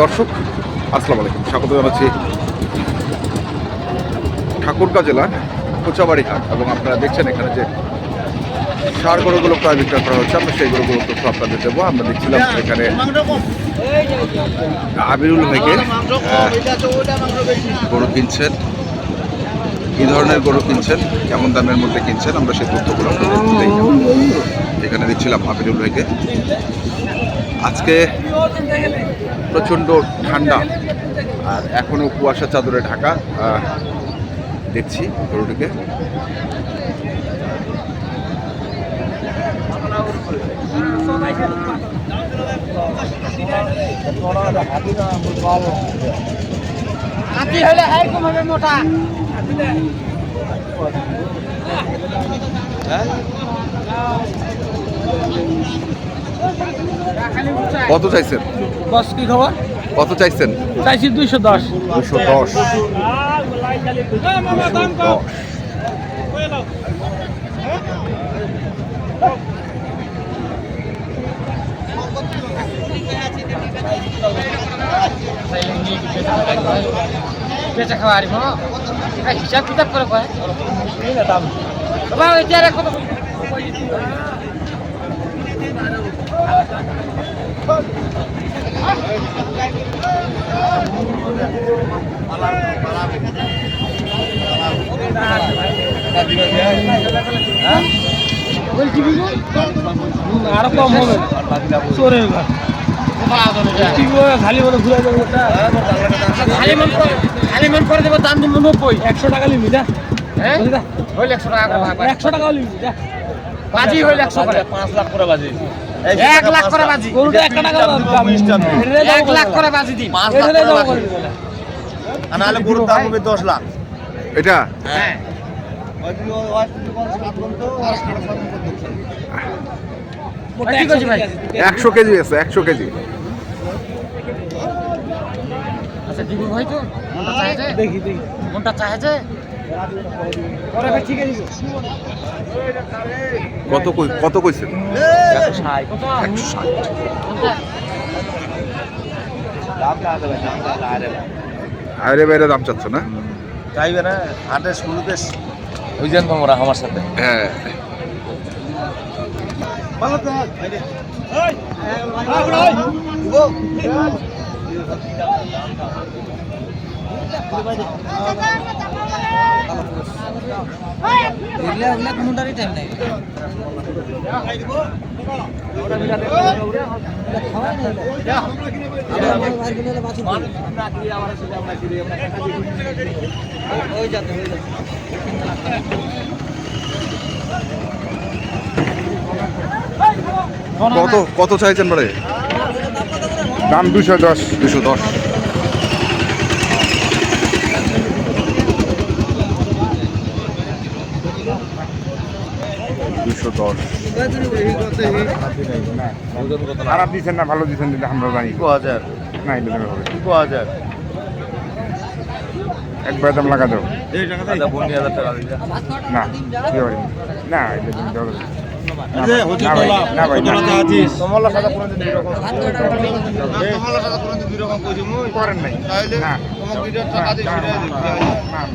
দর্শক আসসালামু আলাইকুম। স্বাগত জানাচ্ছি ঠাকুরগাঁ জেলার কোচাবাড়ি হাট এবং আপনারা দেখছেন এখানে যে সার গরুগুলো প্রায় বিক্রয় করা হচ্ছে আমরা সেই গরুগুলো তথ্য আপনাদের দেবো। আমরা দেখছিলাম এখানে আবিরুল ভাইকে গরু কিনছেন। কী ধরনের গরু কিনছেন? কেমন দামের মধ্যে কিনছেন? আমরা সেই তথ্যগুলো আপনাদের এখানে দিচ্ছিলাম আবিরুল ভাইকে আজকে প্রচণ্ড ঠান্ডা। আর এখনও কুয়াশা চাদরে ঢাকা। দেখছি গরুটিকে। হাতি হলে এরকম হবে মোটা। কত চাইছেন? বস কি খবর? কত চাইছেন? চাইছি দুইশো দশ। দুশো। দশ দশ। বেচা খাওয়া আরিব হিসাব কিতাব করে কয়? বাবা ওই কত আরও কম হবে ঘর খালি মনে ঘুরে দেবো খালি মন খালি মন করে দেবো দাম দিব নব্বই। একশো টাকা লিবি হ্যাঁ একশো টাকা একশো টাকা লিবি বাজি হইলে একশো করে পাঁচ লাখ করে বাজে। এক লাখ করে বাজি। গরুটা এক টাকা এক লাখ করে বাজি। দিন। পাঁচ লাখ করে বাজি। আর নাহলে গরুর দাম হবে দশ লাখ। এটা? হ্যাঁ। ঠিক আছে ভাই? একশো কেজি আছে একশো কেজি। আচ্ছা দিব ভাই তো দেখি দেখি। মনটা ঠিক আছে কত কই- কত কইছে? আরে বাইরে দাম চাচ্ছ না? চাইবে না হাটের শুরুতে ওই যেন তোমরা আমার সাথে হ্যাঁ। কোনটারই টাইম নাই কত কত চাইছেন মানে দাম দুশো দশ। দুশো দশ। দশ। খারাপ দিচ্ছেন না ভালো দিচ্ছেন দিলে আমরা জানি। দু হাজার। না দেবে হবে। দু হাজার। একবার দাম লাগা দাও। আচ্ছা না না। করেন নাই। না। না, না, না, না,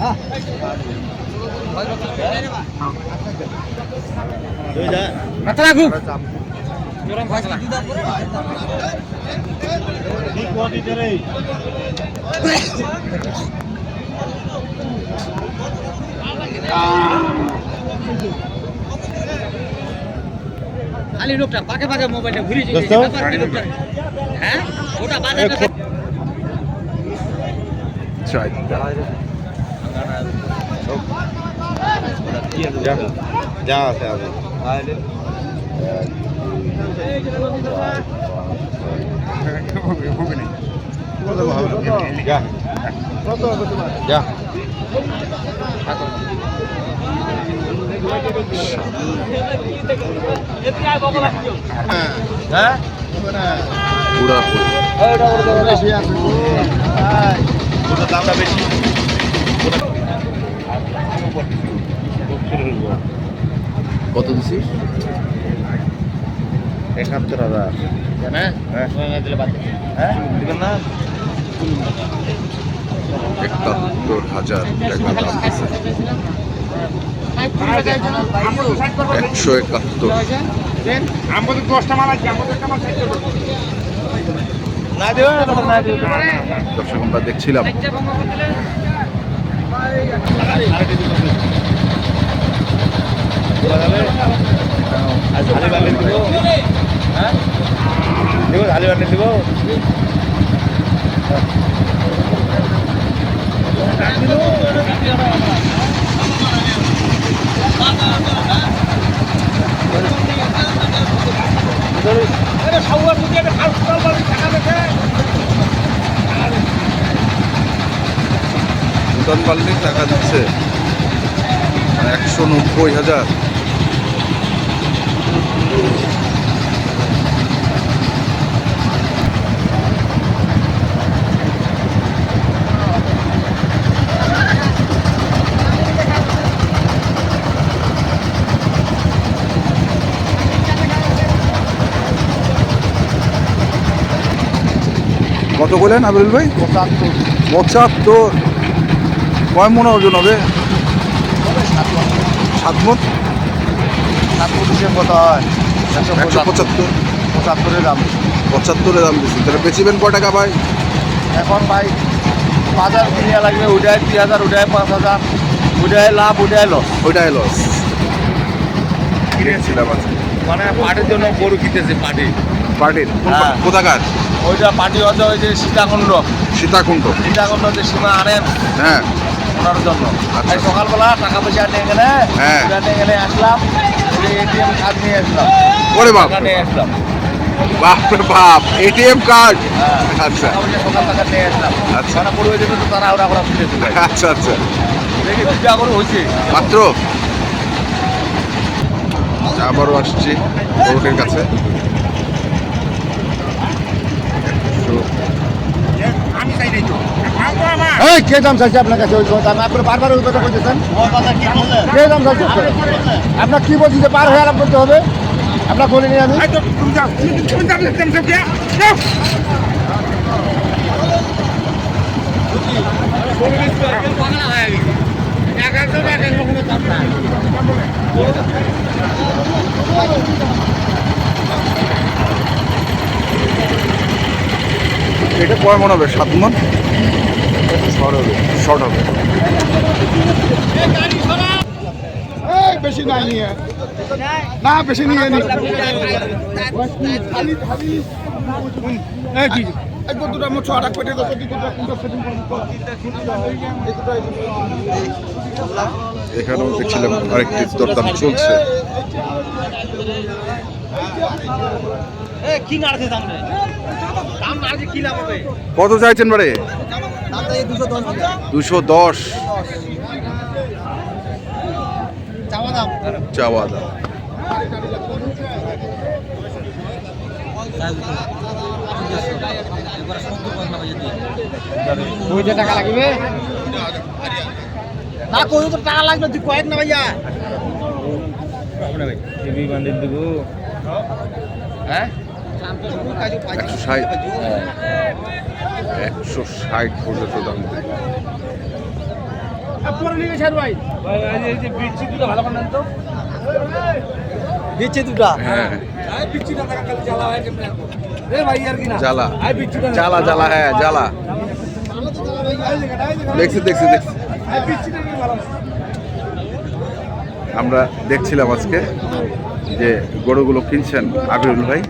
না। মাথা রাখু খালি লোকটা পাকে পাকে মোবাইলটা ঘুরে? হ্যাঁ? ওটা বাজার চাই যা আছে আছে যা। হ্যাঁ? পুরা ওটার দামটা বেশি। কত দিছিস? একাত্তর হাজার। হ্যাঁ। হ্যাঁ? একাত্তর হাজার টাকা দাম একশো একাত্তর। আমাদের দশটা মাল আছে আমাদের একটা মাল দর্শক আমরা দেখছিলাম। ঝালি বান্ডিল দিব হ্যাঁ টাকা দিচ্ছে। একশো নব্বই হাজার। কত বলেন আবুল ভাই? পঁচাত্তর কয় মনে ওজন হবে? সাত মন? সাত কত হয় একশো পঁচাত্তর। পঁচাত্তরের দাম দাম দিচ্ছি তাহলে বেচিবেন ক টাকা ভাই? এখন ভাই বাজার কিনে লাগবে ওটাই দুই হাজার ওটাই পাঁচ হাজার ওটাই লাভ ওটাই লস ওইটাই লস কিনেছিলাম মানে পাটির জন্য গরু কিনতেছে পাটি? পার্টির হ্যাঁ। কোথাকার? ওইটা পার্টি হচ্ছে ওই যে সীতাকুণ্ড। সীতাকুণ্ড। সীতাকুণ্ড যে সীমা আনেন হ্যাঁ। ওনার জন্য। আচ্ছা। এই সকালবেলা টাকা পয়সা নিয়ে গেলে হ্যাঁ। নিয়ে গেলে আসলাম এটিএম কার্ড নিয়ে আসলাম। ওরে বাপ। নিয়ে আসলাম। বাপ রে বাপ এটিএম কার্ড? হ্যাঁ। আচ্ছা। টাকা সকাল টাকা নিয়ে আসলাম। আচ্ছা। পড়বে যেতে তো তারা ওরা ওরা ফিরে আচ্ছা আচ্ছা। দেখি দুটা করে হয়েছে। মাত্র? আবারও আসছি। কাছে আমি চাই নাই তো মাল তো আমার এই কে দাম চাইছে আপনার কাছে ওই কথা? আপনি বারবার ওই কথা বলতেছেন কে দাম চাইছে? আপনার কি বলছি যে পার হয়ে আরাম করতে হবে? আপনার বলিনি আমি? কয় মন হবে সাত মন শর্ট হবে শর্ট হবে বেশি না বেশি নিয়ে সেটিং এখানেও দেখছিলাম আরেকটি দরদাম চলছে কি নাড়ছে রে? দাম নাড়ছে কি লাভ হবে? কত চাইছেন বারে? দুশো দশ চাওয়া দাম। টাকা লাগবে? না কই তো টাকা লাগবে তুই কয়েক না ভাইয়া। হ্যাঁ? একশো ষাট একশো ষাট পর্যন্ত দাম হ্যাঁ। জ্বালা হয় জ্বালা। আই বিচ্ছিটা জ্বালা জ্বালা হ্যাঁ জ্বালা। দেখছি দেখছি আমরা দেখছিলাম আজকে। যে গরুগুলো কিনছেন আবিরুল ভাই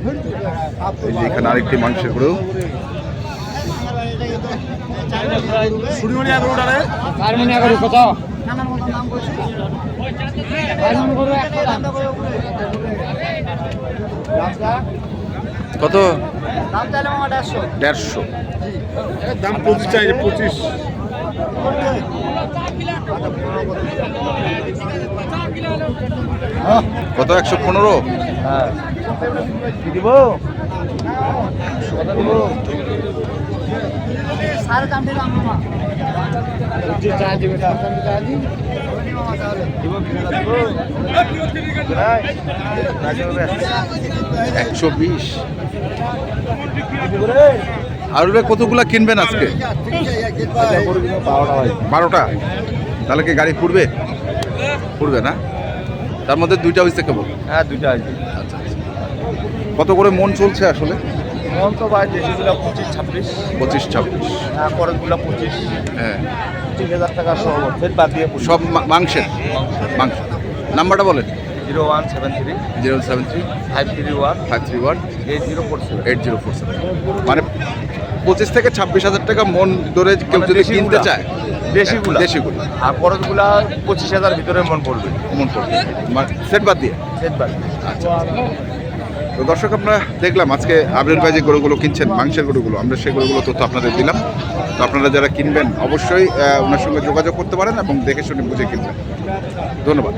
এই যে এখানে আরেকটি মাংসের গরু। কত? দেড়শো। দাম পঁচিশ চাই পঁচিশ। কত একশো পনেরো? হ্যাঁ। দিব? একশো বিশ। আর কতগুলা কিনবেন আজকে? বারোটা? তাহলে কি গাড়ি পুড়বে? পুড়বে না? তার মধ্যে দুইটা হয়েছে কেবল? হ্যাঁ দুইটা আছে আচ্ছা আচ্ছা। কত করে মন চলছে আসলে? মন তো ভাই দেশিগুলো পঁচিশ ছাব্বিশ। পঁচিশ ছাব্বিশ। হ্যাঁ খরচগুলো পঁচিশ। হ্যাঁ। তিন হাজার টাকা সহ ফের বাদ দিয়ে সব মাংসের? মাংস। নাম্বারটা বলেন। Zero one seven three. Zero seven three. Five three one. Five three one. Eight zero four seven. Eight zero four seven. মানে পঁচিশ থেকে ছাব্বিশ হাজার টাকা মন ধরে কেউ মানে যদি? কিনতে চায় দেশিগুলা? দেশিগুলো। আর খরচগুলো পঁচিশ হাজার ভিতরে মন পড়বে। মন পড়বে। সেট বাদ দিয়ে? সেট বাদ আচ্ছা তো দর্শক আমরা দেখলাম আজকে আবরের ভাই যে গরুগুলো কিনছেন মাংসের গরুগুলো আমরা সেই গরুগুলো তথ্য আপনাদের দিলাম। তো আপনারা যারা কিনবেন অবশ্যই ওনার সঙ্গে যোগাযোগ করতে পারেন এবং দেখে শুনে বুঝে কিনবেন। ধন্যবাদ।